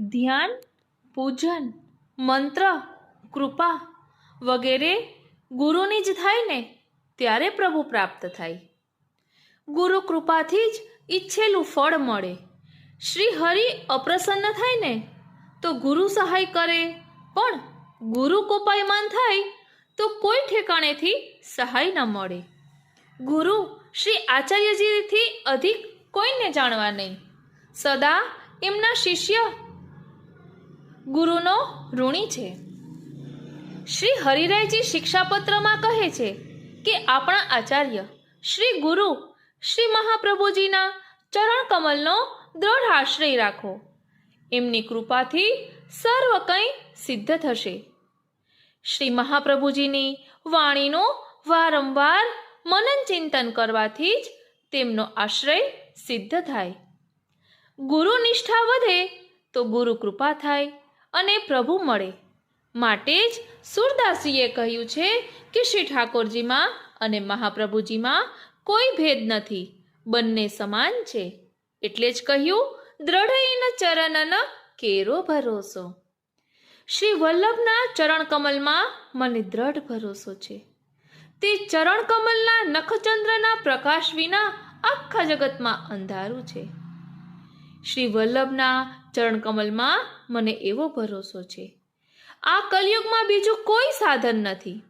ધ્યાન, પૂજન, મંત્ર, કૃપા વગેરે ગુરુની જ થાય ને, ત્યારે પ્રભુ પ્રાપ્ત થાય. ગુરુ કૃપાથી જ ઈચ્છેલું ફળ મળે. શ્રી હરિ અપ્રસન્ન થાય ને, તો ગુરુ સહાય કરે. પણ ગુરુ કોપાયમાન થાય, તો કોઈ ઠેકાણેથી સહાય ન મળે. ગુરુ શ્રી આચાર્યજીથી અધિક કોઈને જાણવા નહીં. સદા એમના શિષ્ય ગુરુનો ઋણી છે. શ્રી હરિરાયજી શિક્ષાપત્રમાં કહે છે કે આપણા આચાર્ય શ્રી ગુરુ શ્રી મહાપ્રભુજીના ચરણ કમલનો દ્રઢ આશ્રય રાખો. એમની કૃપાથી સર્વ કંઈ સિદ્ધ થશે. શ્રી મહાપ્રભુજીની વાણીનું વારંવાર મનન ચિંતન કરવાથી જ તેમનો આશ્રય સિદ્ધ થાય. ગુરુ નિષ્ઠા વધે તો ગુરુ કૃપા થાય. અને પ્રભુ મળે. માટે જ સુરદાસીએ કહ્યું છે કે શ્રી ઠાકોરજીમાં અને મહાપ્રભુજીમાં કોઈ ભેદ નથી. બંને સમાન છે. એટલે જ કહ્યું દ્રઢઈન ચરણન કેરો ભરોસો. શ્રી વલ્લભના ચરણકમલમાં મને દ્રઢ ભરોસો છે. તે ચરણકમલના નખચંદ્રના પ્રકાશ વિના આખા જગતમાં અંધારું છે. શ્રી વલ્લભના ચરણકમલમાં મને એવો ભરોસો છે. આ કલયુગમાં બીજું કોઈ સાધન નથી.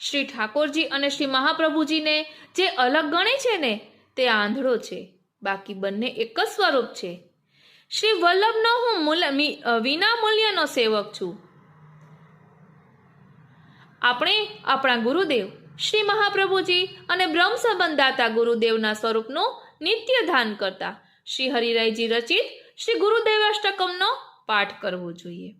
શ્રી ઠાકોરજી અને શ્રી મહાપ્રભુજીને જે અલગ ગણે છે ને, તે આંધળો છે. બાકી બંને એક જ સ્વરૂપ છે. શ્રી વલ્લભનો હું વિના મૂલ્યનો સેવક છું. આપણે આપણા ગુરુદેવ, શ્રી મહાપ્રભુજી અને બ્રહ્મ સંબંધાતા ગુરુદેવના સ્વરૂપનું નિત્ય ધ્યાન કરતા શ્રી હરિરાયજી રચિત શ્રી ગુરુદેવાષ્ટકમનો પાઠ કરવો જોઈએ.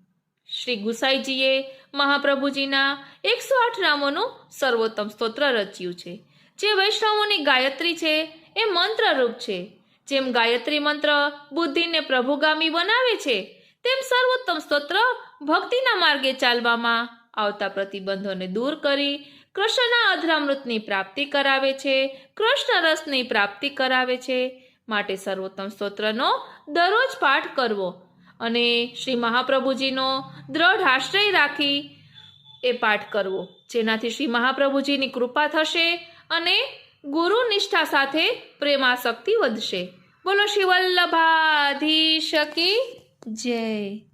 શ્રી ગુસાઈજીએ મહાપ્રભુજીના એકસો આઠ નામોનું સર્વોત્તમ સ્તોત્ર રચ્યું છે. જે વૈષ્ણવોની ગાયત્રી છે એ મંત્રરૂપ છે. જેમ ગાયત્રી મંત્ર બુદ્ધિને પ્રભુગામી બનાવે છે, તેમ સર્વોત્તમ સ્તોત્ર ભક્તિના માર્ગે ચાલવામાં આવતા પ્રતિબંધોને દૂર કરી કૃષ્ણના અધરામૃતની પ્રાપ્તિ કરાવે છે, કૃષ્ણ રસની પ્રાપ્તિ કરાવે છે માટે સર્વોત્તમ સ્તોત્રનો દરરોજ પાઠ કરવો. અને શ્રી મહાપ્રભુજીનો દ્રઢ આશ્રય રાખી એ પાઠ કરવો. જેનાથી શ્રી મહાપ્રભુજીની કૃપા થશે અને ગુરુ નિષ્ઠા સાથે પ્રેમાશક્તિ વધશે. બોલો શ્રી વલ્લભાધીશ કી જય.